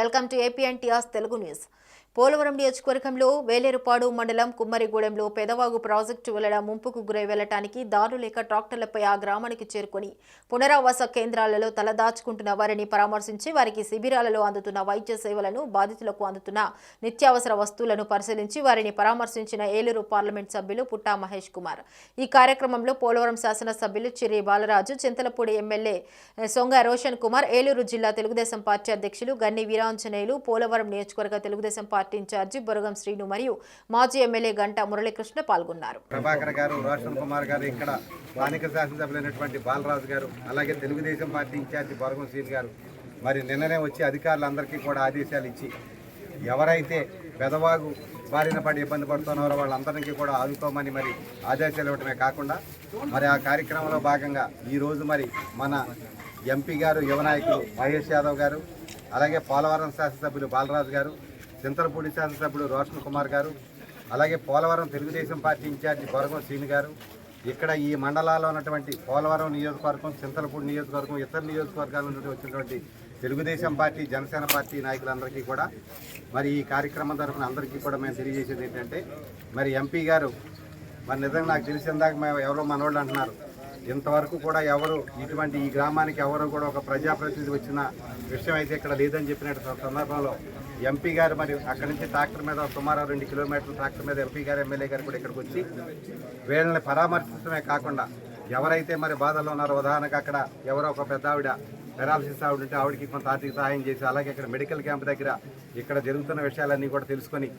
Welcome to ఏపీఎన్టీఆర్స్ Telugu news Polavaram నియోజకవర్గంలో వేలేరుపాడు మండలం కుమ్మరిగూడెంలో Pedavagu project వెళ్ళడ ముంపుకు గురై వెళ్ళటానికి దారులు లేక ట్రాక్టర్లపై ఆ గ్రామానికి చేరుకొని పునరావాస కేంద్రాలలో తలదాచుకుంటున్న వారిని పరామర్శించి వారికి శిబిరాలలో అందుతున్న వైద్య సేవలను బాధితులకు అందుతున్న నిత్యావసర వస్తువులను పరిశీలించి వారిని పరామర్శించిన ఏలూరు పార్లమెంట్ సభ్యులు పుట్టా మహేష్ కుమార్. ఈ కార్యక్రమంలో పోలవరం శాసనసభ్యులు చిరి బాలరాజు చింతలపూడి ఎమ్మెల్యే సొంగ రోషన్ కుమార్ ఏలూరు జిల్లా తెలుగుదేశం పార్టీ అధ్యక్షులు గన్ని వీరాంజనేయులు పోలవరం నియోజకవర్గ Telugu Desam party in charge Buragam Srinu మరియు మాజీ ఎమ్మెల్యే గంటా మురళీకృష్ణ పాల్గొన్నారు. ప్రభాకర్ గారు రోషన్ కుమార్ గారు ఇక్కడ స్థానిక శాసనసభ్యులైనటువంటి బాలరాజు గారు అలాగే Telugu Desam party in charge Buragam Srinu గారు మరి నిన్ననే వచ్చి అధికారులందరికీ కూడా ఆదేశాలు ఇచ్చి ఎవరైతే పెదవాగు బారిన పడి ఇబ్బంది పడుతున్నారో వాళ్ళందరికీ కూడా ఆదుకోమని మరి ఆదేశాలు ఇవ్వటమే కాకుండా మరి ఆ కార్యక్రమంలో భాగంగా ఈరోజు మరి మన ఎంపీ గారు యువనాయకులు మహేష్ యాదవ్ గారు అలాగే పోలవరం శాసనసభ్యులు బాలరాజు గారు చింతలపూడి శాసనసభ్యుడు రోషన్ కుమార్ గారు అలాగే Polavaram Telugu Desam party in charge Boragam Srini గారు ఇక్కడ ఈ మండలాల్లో ఉన్నటువంటి పోలవరం నియోజకవర్గం చింతలపూడి నియోజకవర్గం ఇతర నియోజకవర్గాల నుండి వచ్చినటువంటి తెలుగుదేశం పార్టీ జనసేన పార్టీ నాయకులందరికీ కూడా మరి ఈ కార్యక్రమం తరఫున అందరికీ కూడా మేము తెలియజేసేది ఏంటంటే మరి ఎంపీ గారు మరి నిజంగా నాకు తెలిసిందాక మేము ఎవరో మనోళ్ళు అంటున్నారు. ఇంతవరకు కూడా ఎవరు ఇటువంటి ఈ గ్రామానికి ఎవరు కూడా ఒక ప్రజాప్రతినిధి వచ్చిన విషయం అయితే ఇక్కడ లేదని చెప్పినట్టు సందర్భంలో ఎంపీ గారు మరి అక్కడి నుంచి ట్రాక్టర్ మీద సుమారు రెండు కిలోమీటర్ల ట్రాక్టర్ మీద ఎంపీ గారు ఎమ్మెల్యే గారు కూడా ఇక్కడికి వచ్చి వీళ్ళని పరామర్శించడమే కాకుండా ఎవరైతే మరి బాధల్లో ఉన్నారో ఉదాహరణకు అక్కడ ఎవరో ఒక పెద్ద ఆవిడ పెరాలసిస్ ఆవిడ ఉంటే ఆవిడకి కొంత ఆర్థిక సహాయం చేసి అలాగే ఇక్కడ మెడికల్ క్యాంప్ దగ్గర ఇక్కడ జరుగుతున్న విషయాలన్నీ కూడా తెలుసుకొని